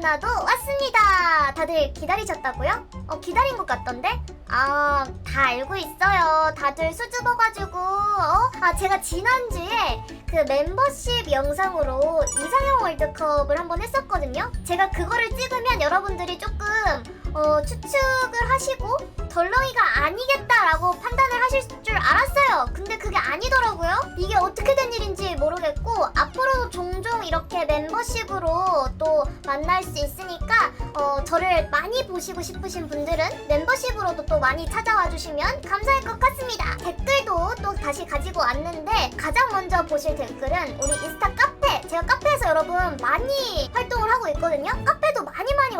누나도 왔습니다. 다들 기다리셨다고요? 어, 기다린 것 같던데? 아, 다 알고 있어요. 다들 수줍어가지고, 어? 아, 제가 지난주에 그 멤버십 영상으로 이상형 월드컵을 한번 했었거든요? 제가 그거를 찍으면 여러분들이 조금, 어, 추측을 하시고, 덜렁이가 아니겠다라고 판단을 하실 줄 알았어요. 근데 그게 아니더라고요. 이게 어떻게 된 일인지 모르겠고 앞으로도 종종 이렇게 멤버십으로 또 만날 수 있으니까 어, 저를 많이 보시고 싶으신 분들은 멤버십으로도 또 많이 찾아와 주시면 감사할 것 같습니다. 댓글도 또 다시 가지고 왔는데 가장 먼저 보실 댓글은 우리 인스타 카페 제가 카페에서 여러분 많이 활동을 하고 있거든요. 많이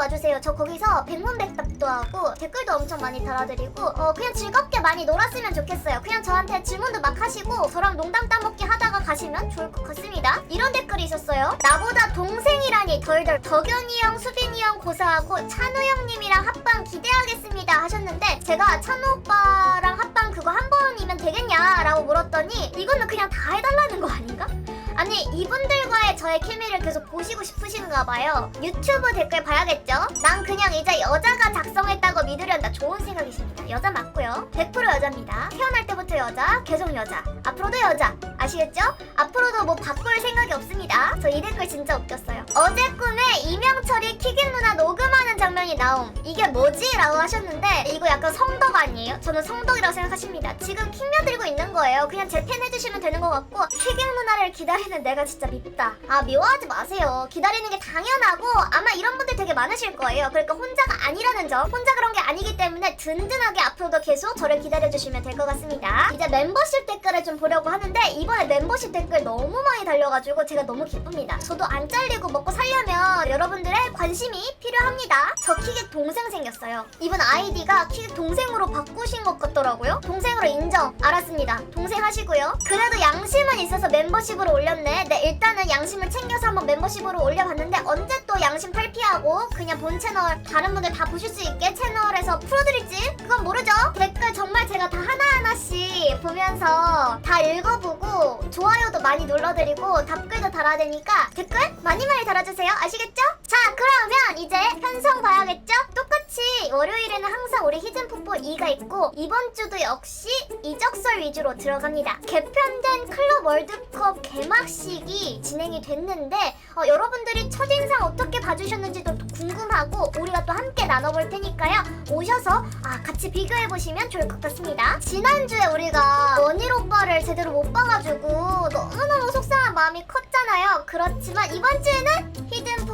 와주세요. 저 거기서 백문백답도 하고 댓글도 엄청 많이 달아드리고 어, 그냥 즐겁게 많이 놀았으면 좋겠어요. 그냥 저한테 질문도 막 하시고 저랑 농담 따먹기 하다가 가시면 좋을 것 같습니다. 이런 댓글이 있었어요. 나보다 동생이라니 덜덜 덕현이 형, 수빈이 형 고사하고 찬우 형님이랑 합방 기대하겠습니다 하셨는데 제가 찬우 오빠랑 합방 그거 한 번이면 되겠냐라고 물었더니 이거는 그냥 다 해달라는 거 아닌가? 아니 이분들과의 저의 케미를 계속 보시고 싶으신가 봐요. 유튜브 댓글 봐야겠죠? 난 그냥 이제 여자가 작성했다고 믿으련다. 좋은 생각이십니다. 여자 맞고요. 100% 여자입니다. 태어날 때부터 여자, 계속 여자. 앞으로도 여자. 아시겠죠? 앞으로도 뭐 바꿀 생각이 없습니다. 저 이 댓글 진짜 웃겼어요. 어제 꿈에 이명철이 키김 누나 녹음하는 장면이 나옴. 이게 뭐지? 라고 하셨는데 이거 약간 성덕 아니에요? 저는 성덕이라고 생각하십니다. 지금 킹며 들고 있는 거예요. 그냥 재팬 해주시면 되는 것 같고 키김 누나를 기다리는 내가 진짜 밉다. 아 미워하지 마세요. 기다리는 게 당연하고 아마 이런 분들 되게 많으실 거예요. 그러니까 혼자가 아니라는 점, 혼자 그런 게 아니기 때문에 든든하게 앞으로도 계속 저를 기다려주시면 될 것 같습니다. 이제 멤버십 댓글을 좀 보려고 하는데 이번에 멤버십 댓글 너무 많이 달려가지고 제가 너무 기쁩니다. 저도 안 잘리고 먹고 살려면 여러분들의 관심이 필요합니다. 저 키객 동생 생겼어요. 이분 아이디가 키객 동생으로 바꾸신 것 같더라고요. 동생으로 인정. 알았습니다. 동생 하시고요. 그래도 양심은 있어서 멤버십으로 올렸네. 네, 일단은 양심을 챙겨서 한번 멤버십으로 올려봤는데 언제 또 양심 탈피하고 그냥 본 채널 다른 분들 다 보실 수 있게 채널에서 풀어드릴지 그건 모르죠. 댓글 정말 제가 다 하나하나씩 보면서 다 읽어보고 좋아요도 많이 눌러드리고 답글도 달아야 되니까 댓글 많이 많이 달아주세요. 아시겠죠? 자 그러면 이제 편성 봐야겠죠? 똑같이 월요일에는 항상 우리 히든풋볼 2가 있고 이번 주도 역시 이적설 위주로 들어갑니다. 개편된 클럽 월드컵 개막식이 진행이 됐는데 어, 여러분들이 첫인상 어떻게 봐주셨는지도 궁금하고 우리가 또 함께 나눠볼 테니까요. 오셔서 아, 같이 비교해 보시면 좋을 것 같습니다. 지난주에 우리가 원일 오빠를 제대로 못 봐가지고 너무너무 속상한 마음이 컸잖아요. 그렇지만 이번 주에는 히든.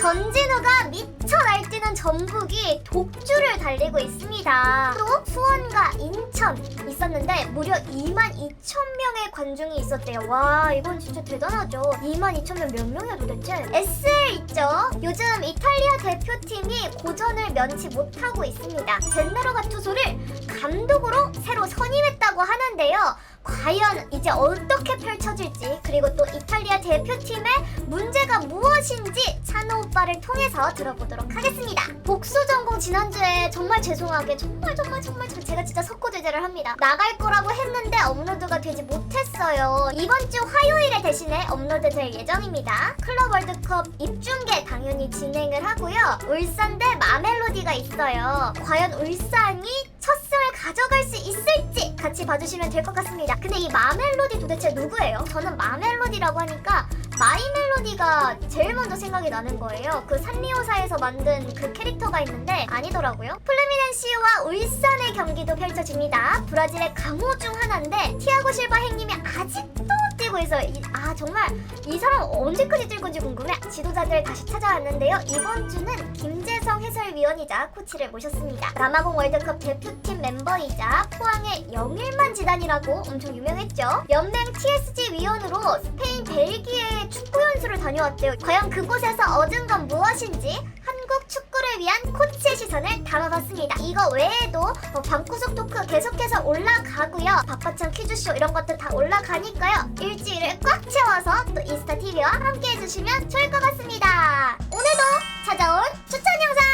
전진우가 미쳐 날뛰는 전북이 독주를 달리고 있습니다. 또 수원과 인천 있었는데 무려 2만 2천 명의 관중이 있었대요. 와 이건 진짜 대단하죠. 2만 2천 명 몇 명이야 도대체? SL 있죠? 요즘 이탈리아 대표팀이 고전을 면치 못하고 있습니다. 젠네로 가투소를 감독으로 새로 선임했다고 하는데요. 과연 이제 어떻게 펼쳐질지 그리고 또 이탈리아 대표팀의 문제가 무엇인지 찬호 오빠를 통해서 들어보도록 하겠습니다. 복수 전공 지난주에 정말 죄송하게 정말 정말 정말 저- 제가 진짜 석고 제재를 합니다. 나갈 거라고 했는데 업로드가 되지 못했어요. 이번 주 화요일에 대신에 업로드될 예정입니다. 클럽 월드컵 입중계 당연히 진행을 하고요. 울산 대 마멜로디가 있어요. 과연 울산이 첫 가져갈 수 있을지 같이 봐주시면 될 것 같습니다. 근데 이 마멜로디 도대체 누구예요? 저는 마멜로디라고 하니까 마이 멜로디가 제일 먼저 생각이 나는 거예요. 그 산리오사에서 만든 그 캐릭터가 있는데 아니더라고요. 플루미넨시와 울산의 경기도 펼쳐집니다. 브라질의 강호 중 하나인데 티아고 실바 행님이 아직도 뛰고 있어요. 이- 아 정말 이 사람 언제까지 뛸 건지 궁금해. 지도자들 다시 찾아왔는데요. 이번 주는 김재성 해설위원이자 코치를 모셨습니다. 남아공 월드컵 대표팀 멤버이자 포항의 영일만 지단이라고 엄청 유명했죠. 연맹 TSG 위원으로 스페인, 벨기에 축구 연수를 다녀왔대요. 과연 그곳에서 얻은 건 무엇인지 한국 축구 를 위한 코치의 시선을 담아봤습니다. 이거 외에도 어, 방구석 토크 계속해서 올라가고요. 박바창 퀴즈쇼 이런 것들 다 올라가니까요. 일주일을 꽉 채워서 또 인스타 TV와 함께 해주시면 좋을 것 같습니다. 오늘도 찾아온 추천 영상!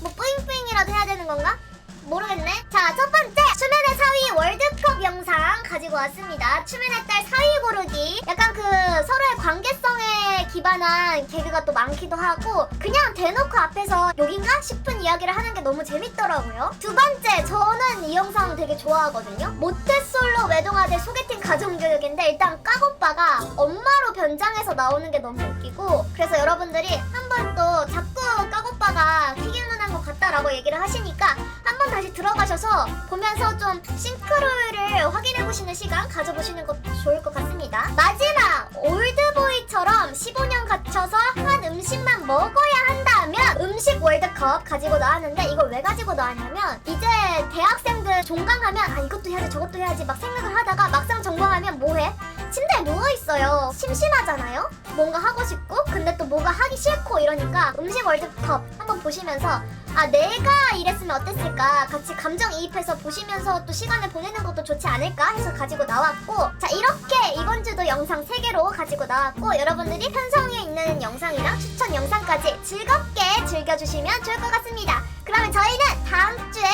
뭐 뿌잉뿌잉이라도 해야 되는 건가? 모르겠네. 자, 첫 번째 추면의 사위 월드 컵 영상 가지고 왔습니다. 추면의 딸 사위 고르기. 약간 그 서로의 관계성에 기반 일반한 개그가 또 많기도 하고 그냥 대놓고 앞에서 욕인가 싶은 이야기를 하는 게 너무 재밌더라고요. 두 번째, 저는 이 영상 되게 좋아하거든요. 모태솔로 외동아들 소개팅 가정교육인데 일단 까고빠가 엄마로 변장해서 나오는 게 너무 웃기고 그래서 여러분들이 한 번 또 자꾸 까고빠가 튀기는한 것 같다라고 얘기를 하시니까 한번 다시 들어가셔서 보면서 좀 싱크로율을 확인해 보시는 시간 가져보시는 것도 좋을 것 같습니다. 마지막 올드보이처럼 15년 갇혀서 한 음식만 먹어야 한다면 음식 월드컵 가지고 나왔는데 이걸 왜 가지고 나왔냐면 이제 대학생들 종강하면 아 이것도 해야지 저것도 해야지 막 생각을 하다가 막상 전공하면 뭐해? 침대에 누워 있어요. 심심하잖아요. 뭔가 하고 싶고 근데 또 뭐가 하기 싫고 이러니까 음식 월드컵 한번 보시면서 아 내가 이랬으면 어땠을까 같이 감정이입해서 보시면서 또 시간을 보내는 것도 좋지 않을까 해서 가지고 나왔고 자 이렇게 이번 주도 영상 3개로 가지고 나왔고 여러분들이 편성에 있는 영상이랑 추천 영상까지 즐겁게 즐겨주시면 좋을 것 같습니다 그러면 저희는 다음 주에